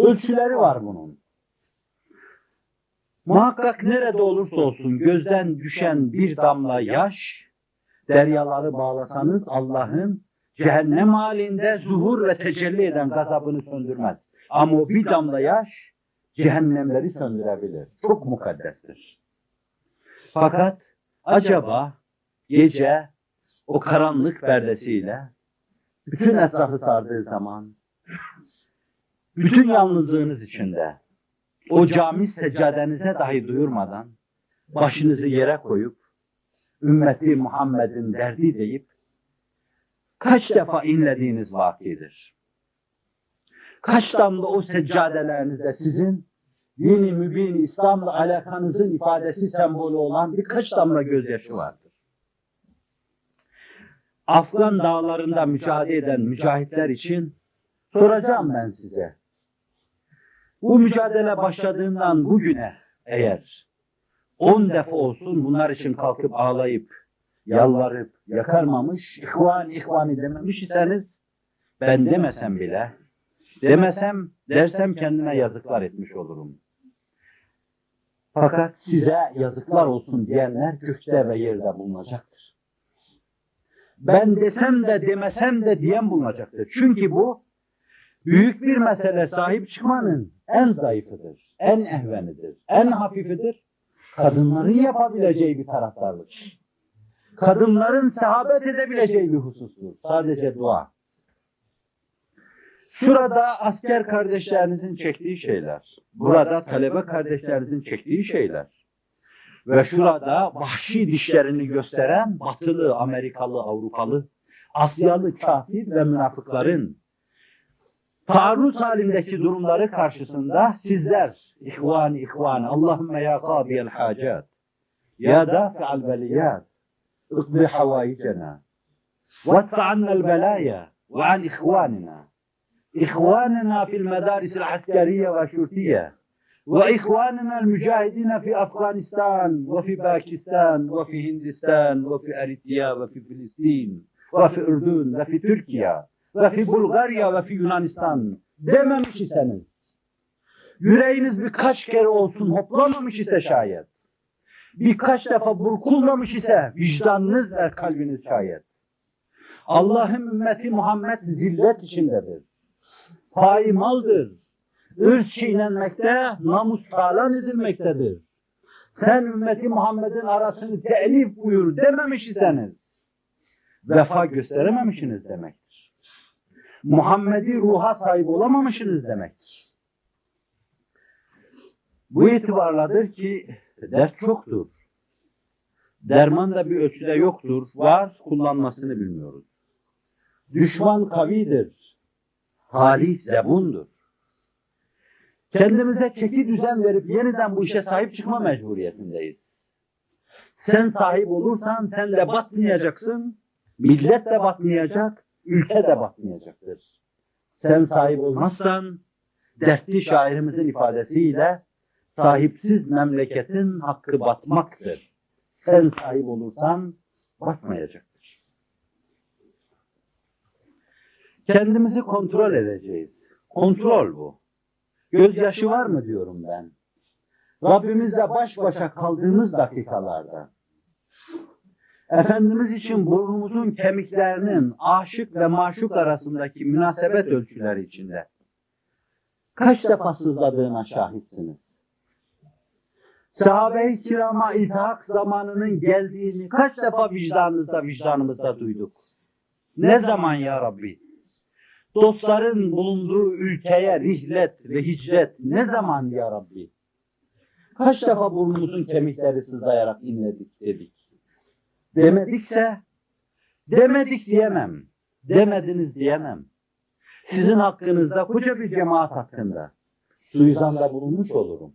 Ölçüleri var bunun. Muhakkak nerede olursa olsun gözden düşen bir damla yaş, deryaları bağlasanız Allah'ın cehennem halinde zuhur ve tecelli eden gazabını söndürmez. Ama bir damla yaş cehennemleri söndürebilir. Çok mukaddestir. Fakat acaba gece o karanlık perdesiyle bütün etrafı sardığı zaman bütün yalnızlığınız içinde o cami seccadenize dahi duyurmadan başınızı yere koyup ümmeti Muhammed'in derdi deyip kaç defa inlediğiniz vakidir. Kaç damla o seccadelerinizde sizin dini mübin İslam'la alakanızın ifadesi sembolü olan birkaç damla gözyaşı vardır. Afgan dağlarında mücadele eden mücahitler için soracağım ben size. Bu mücadele başladığından bugüne eğer on defa olsun bunlar için kalkıp ağlayıp, yalvarıp, yakarmamış, ihvan ihvani dememiş iseniz ben demesem bile, demesem, dersem kendime yazıklar etmiş olurum. Fakat size yazıklar olsun diyenler gökte ve yerde bulunacaktır. Ben desem de demesem de diyen bulunacaktır. Çünkü bu büyük bir mesele sahip çıkmanın en zayıfıdır, en ehvenidir, en hafifidir. Kadınların yapabileceği bir taraftarlık. Kadınların sehabet edebileceği bir husustur. Sadece dua. Şurada asker kardeşlerinizin çektiği şeyler. Burada talebe kardeşlerinizin çektiği şeyler. Ve şurada vahşi dişlerini gösteren batılı, Amerikalı, Avrupalı, Asyalı kafir ve münafıkların taarruz halindeki durumları karşısında sizler ihvan ihvan Allahümme ya kadiyel hacat ya dafi'al beliyat اقضي حوائجنا وادفع عنا البلايا وعن إخواننا إخواننا في المدارس العسكرية والشرطية وإخواننا المجاهدين في أفغانستان وفي باكستان وفي هندستان وفي أريتريا وفي فلسطين وفي أردن وفي تركيا ve fi Bulgarya ve fi Yunanistan dememiş iseniz, yüreğiniz birkaç kere olsun hoplamamış ise şayet, birkaç defa burkulmamış ise vicdanınız ve kalbiniz şayet. Allah'ın ümmeti Muhammed zillet içindedir. Paymaldır. Irz çiğnenmekte, namus talan edilmektedir. Sen ümmeti Muhammed'in arasını telif buyur dememiş iseniz, vefa gösterememişsiniz demek. Muhammed'i ruha sahip olamamışsınız demektir. Bu itibarladır ki dert çoktur. Derman da bir ölçüde yoktur. Var, kullanmasını bilmiyoruz. Düşman kavidir. Talih zebundur. Kendimize çeki düzen verip yeniden bu işe sahip çıkma mecburiyetindeyiz. Sen sahip olursan sen de batmayacaksın, millet de batmayacak, ülke de batmayacaktır. Sen sahip olmazsan, dertli şairimizin ifadesiyle, sahipsiz memleketin hakkı batmaktır. Sen sahip olursan batmayacaktır. Kendimizi kontrol edeceğiz. Kontrol bu. Gözyaşı var mı diyorum ben. Rabbimizle baş başa kaldığımız dakikalarda, Efendimiz için burnumuzun kemiklerinin aşık ve maşuk arasındaki münasebet ölçüleri içinde kaç defa sızladığına şahitsiniz. Sahabe-i kirama iltihak zamanının geldiğini kaç defa vicdanınızda vicdanımızda duyduk. Ne zaman ya Rabbi? Dostların bulunduğu ülkeye rihlet ve hicret ne zaman ya Rabbi? Kaç defa burnumuzun kemikleri sızlayarak inledik dedik. Demedikse demedik diyemem. Demediniz diyemem. Sizin hakkınızda koca bir cemaat hakkında suizanda bulunmuş olurum.